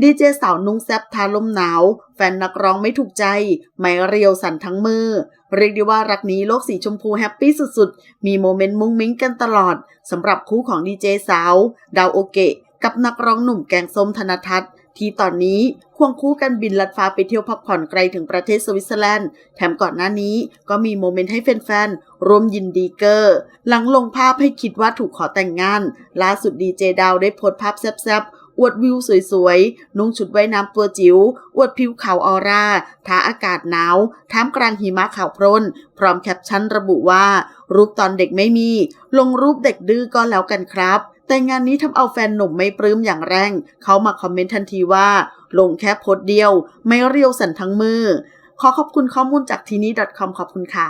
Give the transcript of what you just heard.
ดีเจสาวนุ่งแซบทาลมหนาว แฟนนักร้องไม่ถูกใจ ไม่เรียวสั่นทั้งมือ เรียกได้ว่ารักนี้โลกสีชมพูแฮปปี้สุดๆ มีโมเมนต์มุ้งมิ้งกันตลอดสำหรับคู่ของดีเจสาว ดาวโอเกะ กับนักร้องหนุ่มแกงส้มธนทัศน์ที่ตอนนี้ควงคู่กันบินลัดฟ้าไปเที่ยวพักผ่อนไกลถึงประเทศสวิตเซอร์แลนด์ แถมก่อนหน้านี้ก็มีโมเมนต์ให้แฟนๆร่วมยินดีเกอร์ หลังลงภาพให้คิดว่าถูกขอแต่งงาน ล่าสุดดีเจดาวได้โพสต์ภาพแซบๆ อวดวิวสวยๆ นุ่งชุดว่ายน้ำตัวจิ๋ว อวดผิวขาวออร่า ท้าอากาศหนาว ท่ามกลางหิมะขาวโพรน พร้อมแคปชั่นระบุว่า รูปตอนเด็กไม่มี ลงรูปเด็กดื้อก็แล้วกันครับ แต่งานนี้ทำเอาแฟนหนุ่มไม่ปลื้มอย่างแรง เขามาคอมเมนต์ทันทีว่า ลงแค่โพสเดียว ไม่เรียวสันทั้งมือ ขอขอบคุณข้อมูลจากทีนี้ .com ขอบคุณค่ะ